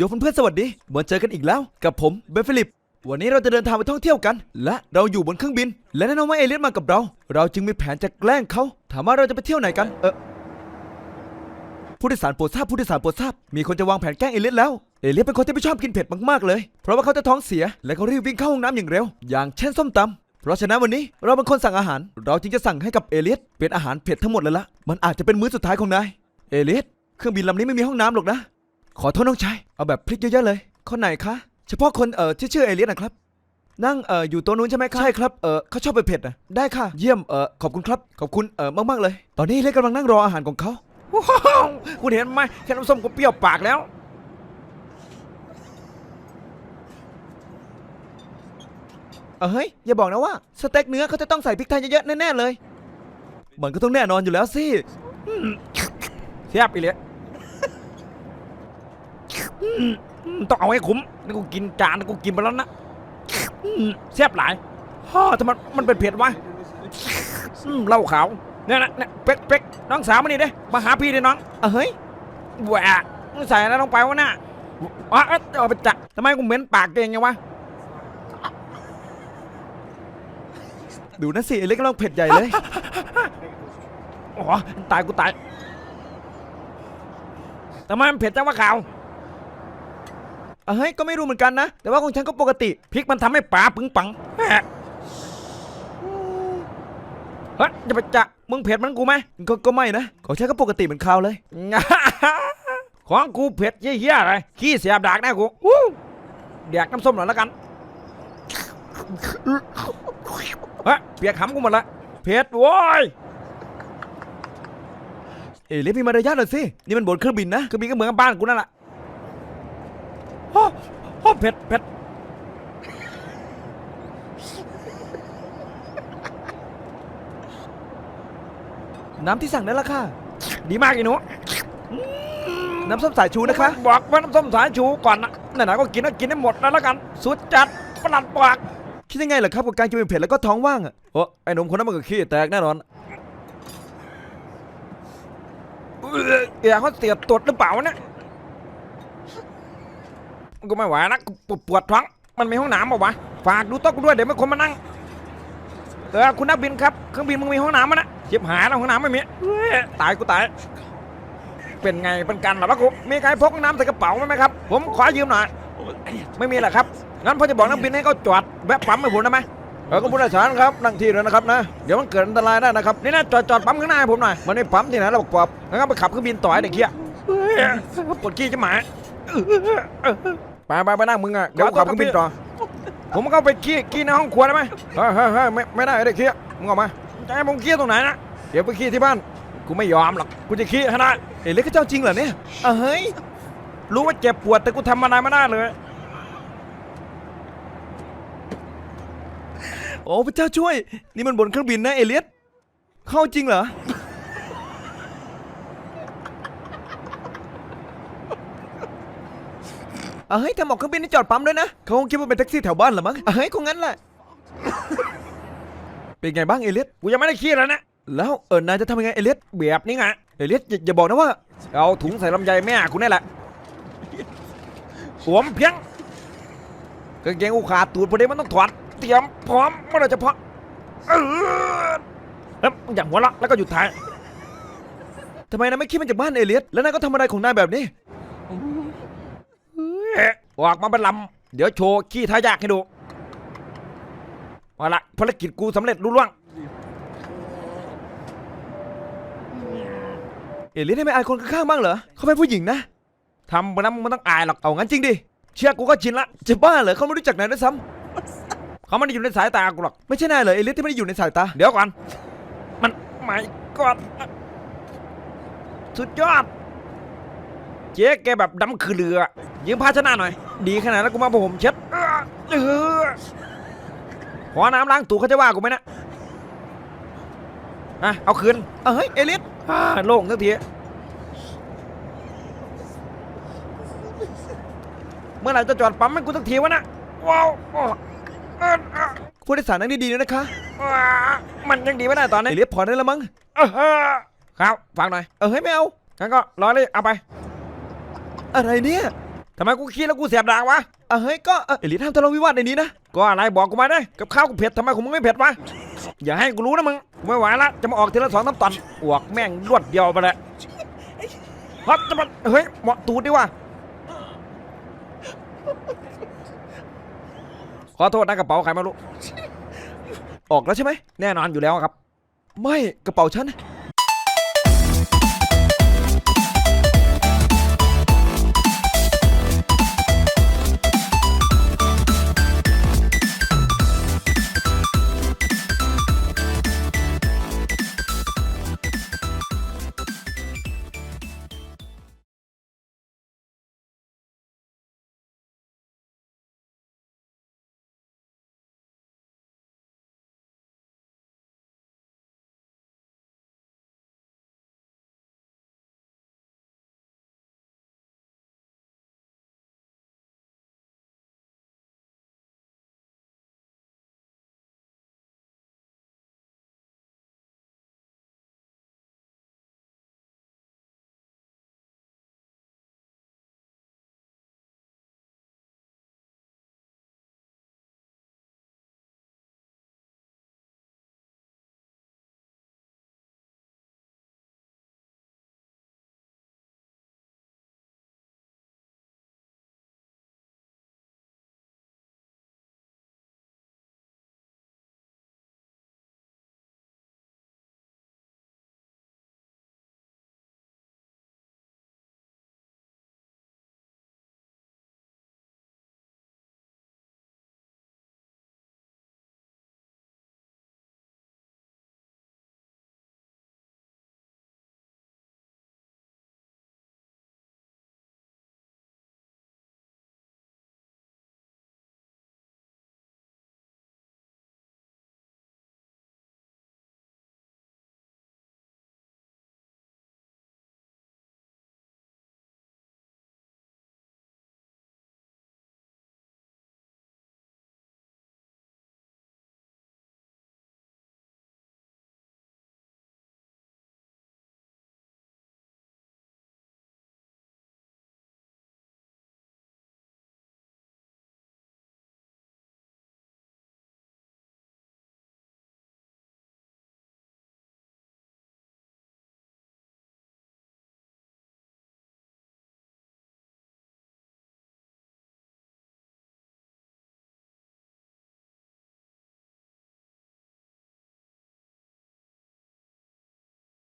โยเพื่อนๆสวัสดีมาเจอกันอีกแล้ว กับผมเบฟฟิลิป วันนี้เราจะเดินทางไปท่องเที่ยวกัน และเราอยู่บนเครื่องบิน และแน่นอนว่าเอเลียนมากับเรา เราจึงมีแผนจะแกล้งเขาถามว่าเราจะไปเที่ยวไหนกัน เออผู้โดยสารโปรดทราบผู้โดยสารโปรดทราบมีคนจะวางแผนแกล้งเอเลียนแล้ว เอเลียนเป็นคนที่ไม่ชอบกินเผ็ดมากๆเลย เพราะว่าเขาจะท้องเสีย และเขารีบวิ่งเข้าห้องน้ำอย่างเร็ว อย่างเช่นส้มตำเพราะฉะนั้นวันนี้เราเป็นคนสั่งอาหาร เราจึงจะสั่งให้กับเอเลียสเป็นอาหารเผ็ดทั้งหมดเลยละมันอาจจะเป็นมื้อสุดท้ายของนายเอเลียสเครื่องบินลำนี้ไม่มีห้องน้ำหรอกนะ ขอโทษน้องชาย เอาแบบพลิกเยอะๆเลย คนไหนคะ เฉพาะคนเอ่อที่ชื่อเอเลียสนะครับ นั่งเอ่ออยู่ตัวนู้นใช่ไหมครับใช่ครับ เออเขาชอบไปเผ็ดนะได้ค่ะ เยี่ยม เออขอบคุณครับ ขอบคุณ เออมากๆเลย ตอนนี้เอเลียสกำลังนั่งรออาหารของเขา ว้าวคุณเห็นไหมแค่น้ำส้มก็เปรี้ยวปากแล้ว เออเฮ้ย อย่าบอกนะว่า สเต็กเนื้อเขาจะต้องใส่พริกไทยเยอะๆแน่ๆเลย มันก็ต้องแน่นอนอยู่แล้วสิเสียบไปเลยอืม ต้องเอาให้คุ้มนี่กูกินจานนี่กูกินไปแล้วนะอืมเสียบหลายฮ่อทำไมมันเป็นเผ็ดวะอืมเหล้าขาวเนี่ยนะเนี่ยเป๊กเป๊กน้องสาวมานี่เด้มาหาพี่ดิน้องเออเฮ้ยแหวะมึงใส่อะไรลงไปวะน่ะอ๋อเอ้ยเอาไปจักทำไมกูเหม็นปากเองไงวะดูนะสิเอเลียสกำลังเผ็ดใหญ่เลยโอ้โหตายกูตายทำไมมันเผ็ดจังวะข่าว เฮ้ยก็ไม่รู้เหมือนกันนะ แต่ว่าของฉันก็ปกติพริกมันทำให้ปลาปึงปังแหะเฮ้ยจะไปจะมึงเผ็ดมันกูไหมก็ก็ไม่นะของฉันก็ปกติเหมือนคราวเลยของกูเผ็ดเหี้ยๆอะไรขี้เสียบดากแน่กูวู้แดกน้ำส้มหน่อยแล้วกันเฮ้ยเปียกขำกูหมดละเผ็ดโว้ยเอเลียสมีมารยาทหน่อยสิ นี่มันบนเครื่องบินนะ เครื่อมีก็เหมือนกับบ้านกูนั่นแหละ โอ้โอ้เผ็ดเผ็ดน้ำที่สั่งได้ละค่ะ ดีมากอีหนูน้ำส้มสายชูนะคะ บอกว่าน้ำส้มสายชูก่อนนะไหนๆก็กินก็กินให้หมดแล้วแล้วกัน สุดจัดประหลัดปากคิดยังไงล่ะครับกับการกินเป็นเผ็ดแล้วก็ท้องว่างอะโอ้ไอ้หนุ่มคนนั้นมันก็ขี้แตกแน่นอนเอ้ยเดี๋ยวเขาเสียตรวจหรือเปล่าวะเนี่ย กูไม่ไหวนะปวดท้อง มันมีห้องน้ำป่าวะ ฝากดูโต๊ะกูด้วยเดี๋ยวไม่คนมานั่ง เออคุณนักบินครับ เครื่องบินมึงมีห้องน้ำมั้ยนะเจ็บหายแล้วห้องน้ำไม่มีตายกูตาย เป็นไงเป็นกันหรอวะกู มีใครพกห้องน้ำใส่กระเป๋าไหมครับ ผมขอยืมหน่อย ไม่มีแหละครับ งั้นพ่อจะบอกนักบินให้เขาจอดแวะปั๊มให้ผมได้ไหมเออคุณผู้โดยสารครับนั่งที่เลยนะครับนะ เดี๋ยวมันเกิดอันตรายได้นะครับ นี่นะจอดจอดปั๊มข้างหน้าผมหน่อย มันไม่ปั๊มที่ไหนเราบอกปอบงั้นก็ไปขับเครื่องบินต่อให้เด็กเขี้ยปวดขี้จะหมา ไปไปไปนั่งมึงอะเดี๋ยวกูขับเครื่องบินต่อผมก็ไปขี้ขี้ในห้องครัวได้ไหมเฮ้ยเฮ้ยเฮ้ยไม่ไม่ได้ไอ้เด็กเขี้ยมึงออกมาจะให้ผมขี้ตรงไหนนะเดี๋ยวไปขี้ที่บ้านกูไม่ยอมหรอกกูจะขี้ให้ได้เอเลียสก็เจ้าจริงเหรอเนี่ยเออเฮ้ยรู้ว่าเจ็บปวดแต่กูทำอะไรไม่ได้เลย โอ้พระเจ้าช่วย นี่มันบนเครื่องบินนะเอเลียสเข้าจริงเหรอ เอ้ยทำออกเครื่องบินนี่จอดปั๊มด้วยนะเขาคงคิดว่าเป็นแท็กซี่แถวบ้านเหรอมั้งเอ้ยคงงั้นแหละ เป็นไงบ้างเอเลียสกูยังไม่ได้ขี้แล้วนะ แล้วเออนายจะทำยังไงเอเลียสแบบนี้ไงเอเลียสอย่าอย่าบอกนะว่าเอาถุงใส่ลำไยแม่กูนี่แหละสวมเพียงกางเกงกูขาดตูดพอดีมันต้องถอดเตรียมพร้อมเมื่อไหรจะพอเออแล้วอย่างหัวละแล้วก็หยุดถ่ายทำไมนายไม่คิดมันจากบ้านเอเลียสแล้วนายก็ทำอะไรของนายแบบนี้เออกมาเป็นลำเดี๋ยวโชว์ขี้ทายากให้ดูเอาละภารกิจกูสำเร็จรุ่ล่วง เอลียสได้ไม่อายคนข้างๆบ้างเหรอเขาเป็นผู้หญิงนะทำไปแล้วมึงไม่ต้องอายหรอกเอางั้นจริงดิเชื่อกูก็ชินละจะบ้าเหรอเขาไม่รู้จักนายด้วยซ้ำเขาไม่ได้อยู่ในสายตากูหรอกไม่ใช่นายเหรอเอลียสที่ไม่ได้อยู่ในสายตาเดี๋ยวก่อนมันไม่ก่อนสุดยอด เจ๊แกแบบดำคือเรือ ยืมภาชนะหน่อย ดีขนาดนั้นกูมาผมเช็ดเออขอน้ำล้างตูเขาจะว่ากูไหมนะอะเอาคืนเอ้ยเอลียสโล่งสักทีเมื่อไหร่จะจอดปั๊มให้กูสักทีวะนะว้าวผู้โดยสารนั่งดีๆด้วยนะคะ มันยังดีไม่ได้ตอนนี้เลียสพอได้แล้วมั้งครับฟังหน่อย เออเฮ้ยไม่เอางั้นก็รอเลยเอาไป อะไรเนี่ย ทำไมกูขี้แล้วกูเสียบดากวะอะเฮ้ยก็เออเอลิสห้ามทะเลาะวิวาทในนี้นะ ก็อะไรบอกกูมาได้กับข้าวกูเผ็ดทำไมของมึงไม่เผ็ดวะ อย่าให้กูรู้นะมึง กูไม่ไหวละ จะมาออกทีละสองน้ำตอนอวกแม่งรวดเดียวไปเลยฮับจะมาเฮ้ยเหมาะตูดดีว่ะขอโทษนะกระเป๋าใครไม่รู้ ออกแล้วใช่ไหม แน่นอนอยู่แล้วครับ ไม่กระเป๋าฉัน